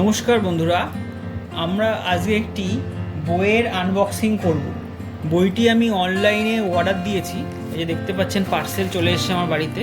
নমস্কার বন্ধুরা, আমরা আজকে একটি বইয়ের আনবক্সিং করব। বইটি আমি অনলাইনে অর্ডার দিয়েছি, এই যে দেখতে পাচ্ছেন পার্সেল চলে এসেছে আমার বাড়িতে।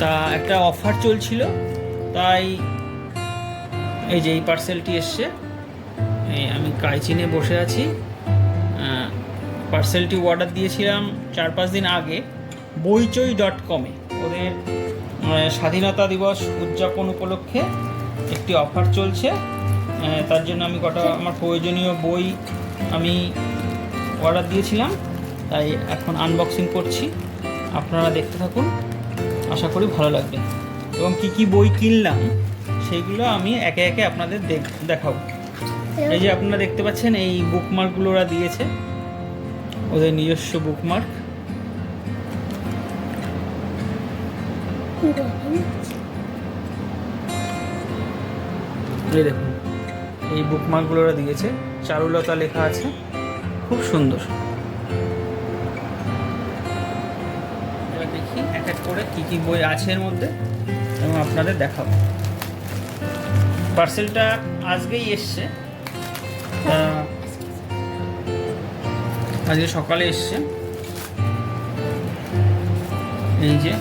তা একটা অফার চলছিল, তাই এই যে এই পার্সেলটি এসছে আমি কাইচিনে বসে আছি। পার্সেলটি অর্ডার দিয়েছিলাম চার পাঁচ দিন আগে, বইচই ডট কমে ওদের স্বাধীনতা দিবস উদযাপন উপলক্ষে একটি অফার চলছে। তার জন্য আমি কটা আমার প্রয়োজনীয় বই আমি অর্ডার দিয়েছিলাম, তাই এখন আনবক্সিং করছি। আপনারা দেখতে থাকুন, আশা করি ভালো লাগবে। এবং কি কি বই কিনলাম সেইগুলো আমি একে একে আপনাদের দেখ- দেখাবো। এই যে আপনারা দেখতে পাচ্ছেন, এই বুকমার্কগুলো ওরা দিয়েছে। ওদের নিজস্ব বুকমার্ক এই দেখুন, এই বুকমার্কগুলো ওরা দিয়েছে। চারুলতা লেখা আছে। খুব সুন্দর। দেখি এক এক করে কী কী বই আছে এর মধ্যে, এবং আপনাদের দেখাবো। পার্সেলটা আজকেই এসছে। আজকে সকালে এসছে। এই যে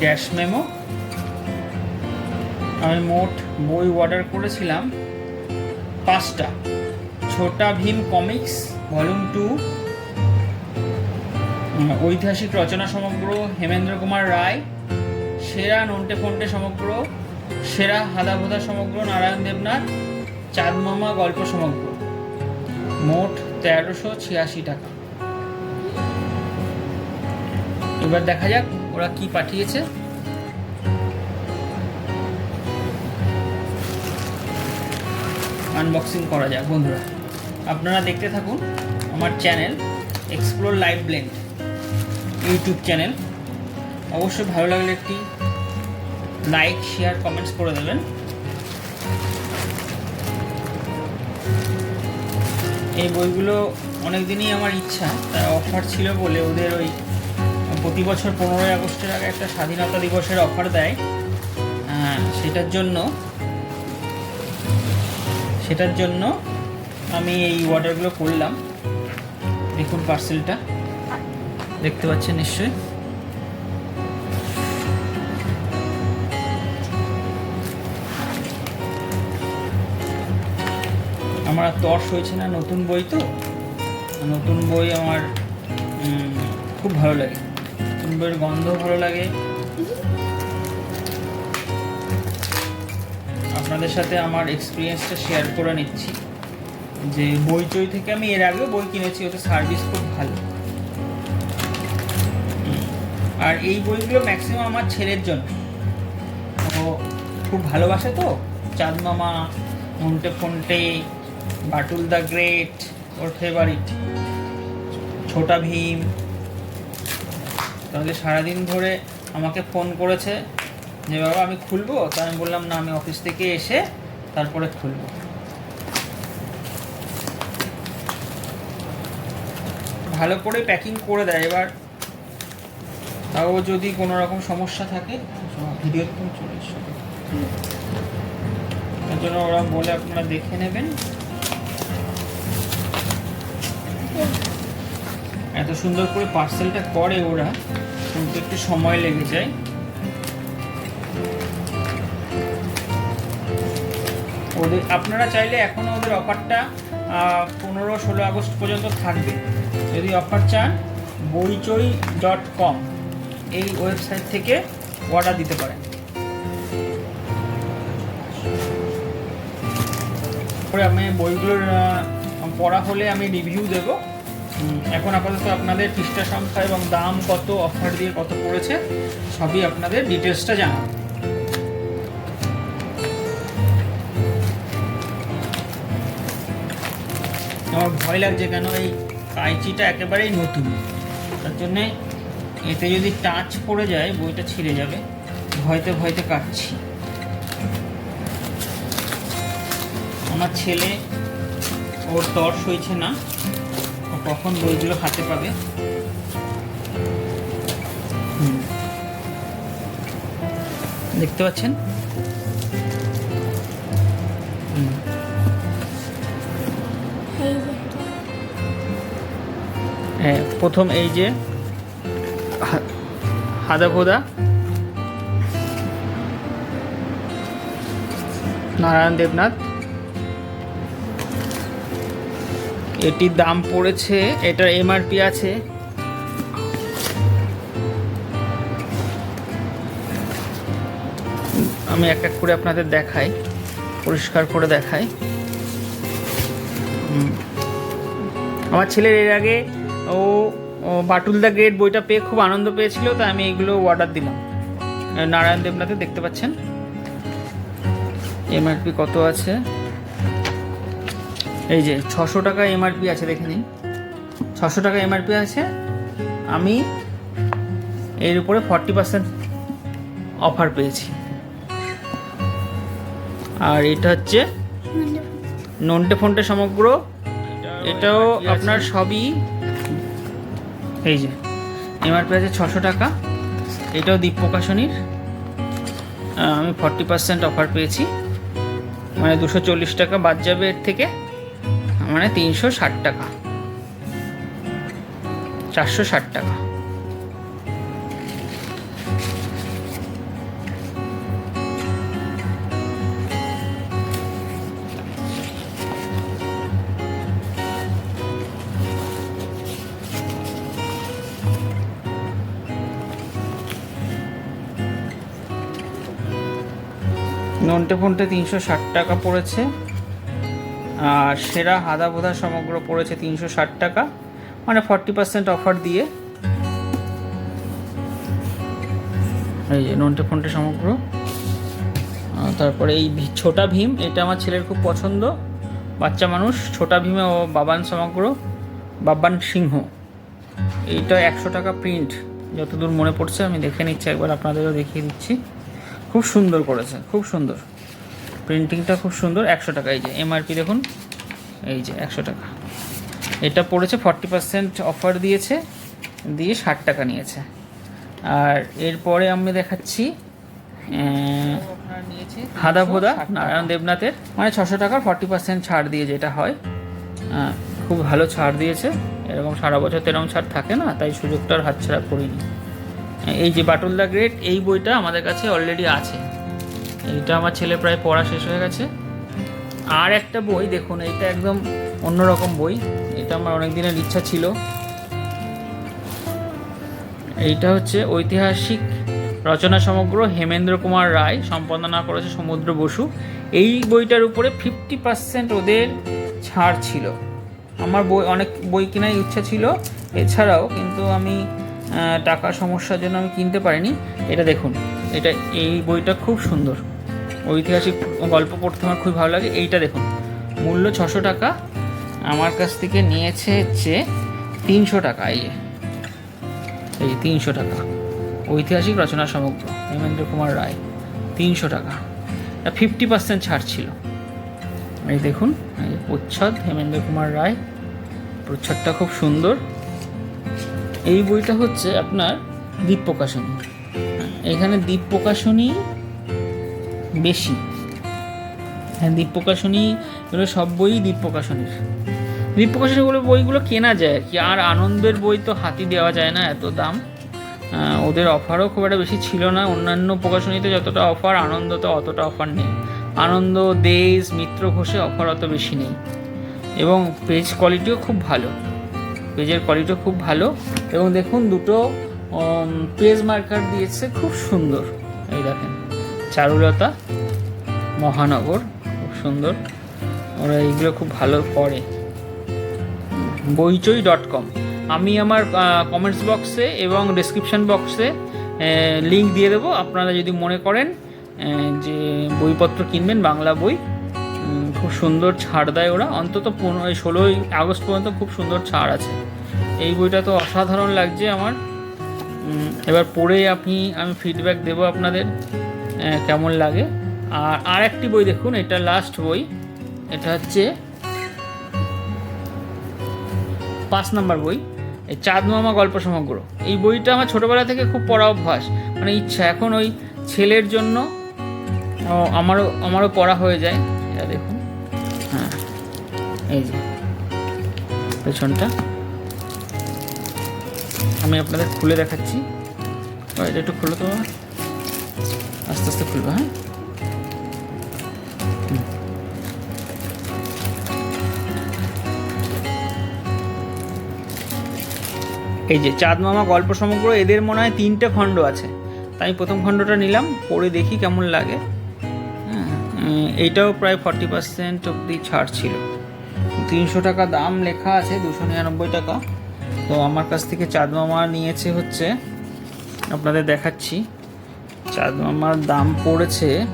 ক্যাশ মেমো আমি মোট বই অর্ডার করেছিলাম পাঁচটা। Chhota Bheem comics volume two ঐতিহাসিক রচনা সমগ্র হেমেন্দ্র কুমার রায়, সেরা নন্টে ফন্টে সমগ্র, সেরা হাদাভোদা সমগ্র, নারায়ণ দেবনাথ, চাঁদমামা গল্প সমগ্র। মোট তেরোশো ছিয়াশি টাকা। এবার দেখা যাক ওরা কি পাঠিয়েছে? আনবক্সিং করা যাক, বন্ধুরা। আপনারা দেখতে থাকুন আমার channel explore live blend YouTube channel অবশ্যই ভালো লাগলে একটি লাইক শেয়ার কমেন্টস করে দেবেন। এই বইগুলো অনেক দিনই আমার ইচ্ছা তার অফার ছিল বলে ওদের ওই প্রতি বছর পনেরোই আগস্টের আগে একটা স্বাধীনতা দিবসের অফার দেয়। আহ, সেটার জন্য সেটার জন্য আমি এই অর্ডারগুলো করলাম। দেখুন পার্সেলটা দেখতে পাচ্ছেন নিশ্চয়ই। আমার তর্স হয়েছে না নতুন বই তো। নতুন বই আমার খুব ভালো লাগে। বইয়ের গন্ধ ভালো লাগে। আপনাদের সাথে আমার এক্সপিরিয়েন্সটা শেয়ার করে নিচ্ছি। যে বইচই থেকে আমি এর আগেও বই কিনেছি ওতে সার্ভিস খুব ভালো। আর এই বইগুলো ম্যাক্সিমাম আমার ছেলের জন্য। ও খুব ভালোবাসে তো। চাঁদ মামা মন্টে ফন্টে বাটুল দ্য গ্রেট, ওর ফেভারিট ছোটা ভীম তাহলে সারাদিন ধরে আমাকে ফোন করেছে যে, বাবা, আমি খুলবো? তা আমি বললাম, না, আমি অফিস থেকে এসে তারপরে খুলবো। ভালো করে প্যাকিং করে দেয়। এবার তাও যদি কোনো রকম সমস্যা থাকে ভিডিও চলে এসো। জন্য ওরা বলে আপনারা দেখে নেবেন। এত সুন্দর করে পার্সেলটা করে ওরা কিন্তু একটু সময় লেগে যায়। ওদের, আপনারা চাইলে এখনও ওদের অফারটা পনেরো ষোলো আগস্ট পর্যন্ত থাকবে। যদি অফার চান, বইচই ডট কম এই ওয়েবসাইট থেকে অর্ডার দিতে পারেন। পরে আমি বইগুলোর পড়া হলে আমি রিভিউ দেব। এখন আপাতত আপনাদের পৃষ্ঠা সংখ্যা এবং দাম কত অফার দিয়ে কত পড়েছে, সবই আপনাদের ডিটেলসটা জানাব। আমার ভয় লাগছে কেন, এই কাইচিটা একেবারেই নতুন। তার জন্যে এতে যদি টাচ পড়ে যায়, বইটা ছিঁড়ে যাবে। ভয়তে ভয়তে কাটছি। আমার ছেলে, ওর তর্স হয়েছে না। কখন বইগুলো হাতে পাবে? দেখতে পাচ্ছেন? হ্যাঁ প্রথম এই যে হাদা ভোদা নারায়ণ দেবনাথ এটির দাম পড়েছে, এটার এমআরপি আছে। আমি এক এক করে আপনাদের দেখাই, পরিষ্কার করে দেখাই। আমার ছেলের এর আগে ও ও বাটুল দ্য গ্রেট বইটা পেয়ে খুব আনন্দ পেয়েছিল, তাই আমি এগুলো অর্ডার দিলাম। নারায়ণ দেবনাথে দেখতে পাচ্ছেন। এমআরপি কত আছে? এই যে ছশো টাকা এমআরপি আছে, দেখে নিন। ছশো টাকা এমআরপি আছে। আমি এর উপরে ফর্টি পার্সেন্ট অফার পেয়েছি। আর এটা হচ্ছে নন্টে ফন্টে সমগ্র। এটাও আপনার সবই এই যে এমআরপি আছে ছশো টাকা। এটাও দ্বীপ প্রকাশনীর আমি ফর্টি পার্সেন্ট অফার পেয়েছি। মানে দুশো চল্লিশ টাকা বাদ যাবে এর থেকে। মানে তিনশো ষাট টাকা। চারশো ষাট টাকা। নন্টে ফন্টে তিনশো ষাট টাকা পড়েছে। আর সেরা হাদা বোধা সমগ্র পড়েছে তিনশো ষাট টাকা। মানে ফর্টি পার্সেন্ট অফার দিয়ে। এই যে নন্টে ফন্টে সমগ্র। তারপরে এই ছোটা ভীম, এটা আমার ছেলের খুব পছন্দ। বাচ্চা মানুষ, ছোটা ভীমে ও বাবান সমগ্র। বাবান সিংহ। এইটা একশো টাকা প্রিন্ট যতদূর মনে পড়ছে, আমি দেখে নিচ্ছি, একবার আপনাদেরও দেখিয়ে দিচ্ছি। খুব সুন্দর করেছে, খুব সুন্দর। প্রিন্টিংটা খুব সুন্দর একশো টাকা। এই যে এমআরপি দেখুন এই যে একশো টাকা। এটা পড়েছে ফর্টি পার্সেন্ট অফার দিয়েছে দিয়ে ষাট টাকা নিয়েছে। আর এরপরে আমি দেখাচ্ছি হাদা ভোদা নারায়ণ দেবনাথের। মানে ছশো টাকার ফর্টি পার্সেন্ট ছাড় দিয়ে যেটা হয় খুব ভালো ছাড় দিয়েছে। এরকম সারা বছর তো এরকম ছাড় থাকে না তাই সুযোগটার হাতছাড়া করিনি। এই যে বাটুল দ্য গ্রেট এই বইটা আমাদের কাছে অলরেডি আছে। এইটা আমার ছেলে প্রায় পড়া শেষ হয়ে গেছে। আর একটা বই, দেখুন এইটা একদম অন্যরকম বই। এটা আমার অনেক দিনের ইচ্ছা ছিল। এইটা হচ্ছে ঐতিহাসিক রচনা সমগ্র হেমেন্দ্র কুমার রায়, সম্পাদনা করেছে সমুদ্র বসু। এই বইটার উপরে ফিফটি পার্সেন্ট ওদের ছাড় ছিল। আমার বই, অনেক বই কেনার ইচ্ছা ছিল। এছাড়াও কিন্তু আমি টাকার সমস্যার জন্য আমি কিনতে পারিনি। এটা দেখুন, এটা, এই বইটা খুব সুন্দর। ঐতিহাসিক গল্প পড়তে আমার খুব ভালো লাগে। এইটা দেখুন। মূল্য ছশো টাকা। আমার কাছ থেকে নিয়েছে হচ্ছে তিনশো টাকা, এই এই তিনশো টাকা। ঐতিহাসিক রচনা সমগ্র। হেমেন্দ্র কুমার রায়। তিনশো টাকা। ফিফটি পার্সেন্ট ছাড় ছিল। এই দেখুন, এই প্রচ্ছদ, হেমেন্দ্র কুমার রায়। প্রচ্ছদটা খুব সুন্দর। এই বইটা হচ্ছে আপনার দ্বীপ প্রকাশনী এখানে দ্বীপ প্রকাশনী বেশি। হ্যাঁ দ্বীপ প্রকাশনী এগুলো সব বই দ্বীপ প্রকাশনীর দ্বীপ প্রকাশনীগুলো বইগুলো কেনা যায় কি। আর আনন্দের বই তো হাতি দেওয়া যায় না এত দাম। ওদের অফারও খুব একটা বেশি ছিল না। অন্যান্য প্রকাশনীতে যতটা অফার আনন্দতে অতটা অফার নেই। আনন্দ, দেশ, মিত্র ঘোষে অফার অত বেশি নেই। এবং পেজ কোয়ালিটিও খুব ভালো। পেজের কোয়ালিটিও খুব ভালো। এবং দেখুন দুটো পেজ মার্কার দিয়েছে। খুব সুন্দর। এই দেখেন। চারুলতা, মহানগর, খুব সুন্দর। ওরা এইগুলো খুব ভালো করে বইচই ডট কম। আমি আমার কমেন্টস বক্সে এবং ডিসক্রিপশন বক্সে লিঙ্ক দিয়ে দেবো। আপনারা যদি মনে করেন যে বইপত্র কিনবেন, বাংলা বই খুব সুন্দর ছাড় দেয় ওরা। অন্তত পনেরো ষোলোই আগস্ট পর্যন্ত খুব সুন্দর ছাড় আছে। এই বইটা তো অসাধারণ লাগছে আমার। এবার পড়ে আপনি, আমি ফিডব্যাক দেবো আপনাদের। কেমন লাগে? আর আর একটি বই দেখুন, এটা লাস্ট বই। এটা হচ্ছে পাঁচ নাম্বার বই এই চাঁদ মামা গল্প সমগ্র। এই বইটা আমার ছোটোবেলা থেকে খুব পড়া অভ্যাস। মানে ইচ্ছা, এখন ওই ছেলের জন্য আমারও আমারও পড়া হয়ে যায়। এটা দেখুন হ্যাঁ এই যে, পেছনটা। আমি আপনাদের খুলে দেখাচ্ছি। এটা একটু খুলো তো বাবা। আস্তে আস্তে খুলবে হ্যাঁ। এই যে চাঁদ মামা গল্প সমগ্র, এদের মনে হয় তিনটে খণ্ড আছে। তাই প্রথম খণ্ডটা নিলাম, পড়ে দেখি কেমন লাগে। হ্যাঁ এইটাও প্রায় ফর্টি পার্সেন্ট অব্দি ছাড় ছিল। তিনশো টাকা দাম লেখা আছে, দুশো নিরানব্বই টাকা। তো আমার কাছ থেকে চাঁদ মামা নিয়েছে হচ্ছে, আপনাদের দেখাচ্ছি। চাঁদ মামার দাম পড়েছে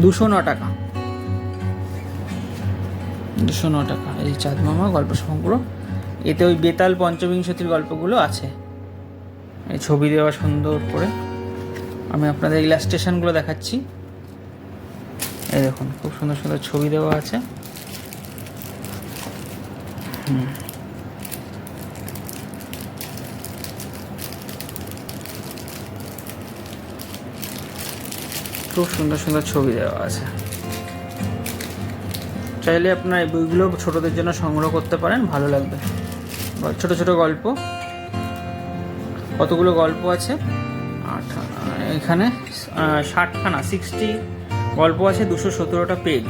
দুশো ন টাকা। দুশো ন টাকা। এই চাঁদ মামা গল্প সমগ্র এতে ওই বেতাল পঞ্চবিংশতির গল্পগুলো আছে। এই ছবি দেওয়া সুন্দর করে। আমি আপনাদের ইলাস্ট্রেশনগুলো দেখাচ্ছি। এই দেখুন, খুব সুন্দর সুন্দর ছবি দেওয়া আছে। হুম। খুব সুন্দর সুন্দর ছবি দেওয়া আছে। চাইলে আপনার এই বইগুলো ছোটদের জন্য সংগ্রহ করতে পারেন, ভালো লাগবে। ছোট ছোট গল্প। কতগুলো গল্প আছে? আট, এখানে ষাটখানা সিক্সটি গল্প আছে, দুশো সতেরোটা পেজ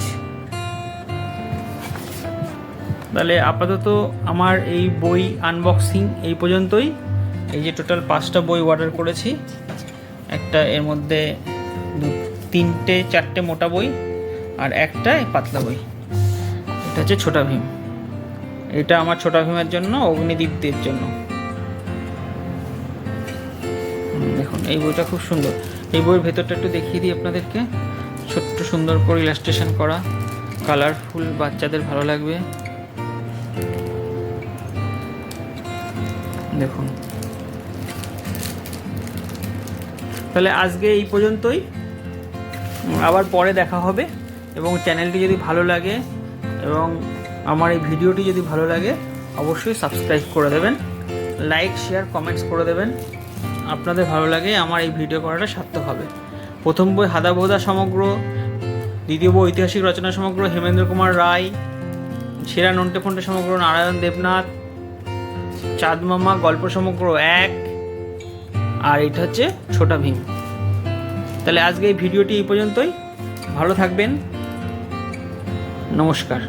তাহলে আপাতত আমার এই বই আনবক্সিং এই পর্যন্তই। এই যে টোটাল পাঁচটা বই অর্ডার করেছি। একটা এর মধ্যে তিনটে, চারটে মোটা বই আর একটা পাতলা বই। এটা হচ্ছে ছোটা ভীম। এটা আমার ছোটা ভীমের জন্য অগ্নিদীপদের জন্য। দেখুন, এই বইটা খুব সুন্দর। এই বইয়ের ভেতরটা একটু দেখিয়ে দিই আপনাদেরকে। ছোট্ট সুন্দর করে ইলাস্ট্রেশন করা। কালারফুল বাচ্চাদের ভালো লাগবে। দেখুন। তাহলে আজকে এই পর্যন্তই। আবার পরে দেখা হবে। এবং চ্যানেলটি যদি ভালো লাগে এবং আমার এই ভিডিওটি যদি ভালো লাগে, অবশ্যই সাবস্ক্রাইব করে দেবেন। লাইক শেয়ার কমেন্টস করে দেবেন। আপনাদের ভালো লাগে, আমার এই ভিডিও করাটা সার্থক হবে। প্রথম বই হাদা বোদা সমগ্র, দ্বিতীয় বই ঐতিহাসিক রচনা সমগ্র হেমেন্দ্র কুমার রায়, সেরা নন্টে ফন্টে সমগ্র নারায়ণ দেবনাথ চাঁদ মামা গল্প সমগ্র এক, আর এটা হচ্ছে ছোটা ভীম। তাহলে আজকে এই ভিডিওটি এই পর্যন্তই। ভালো থাকবেন। নমস্কার।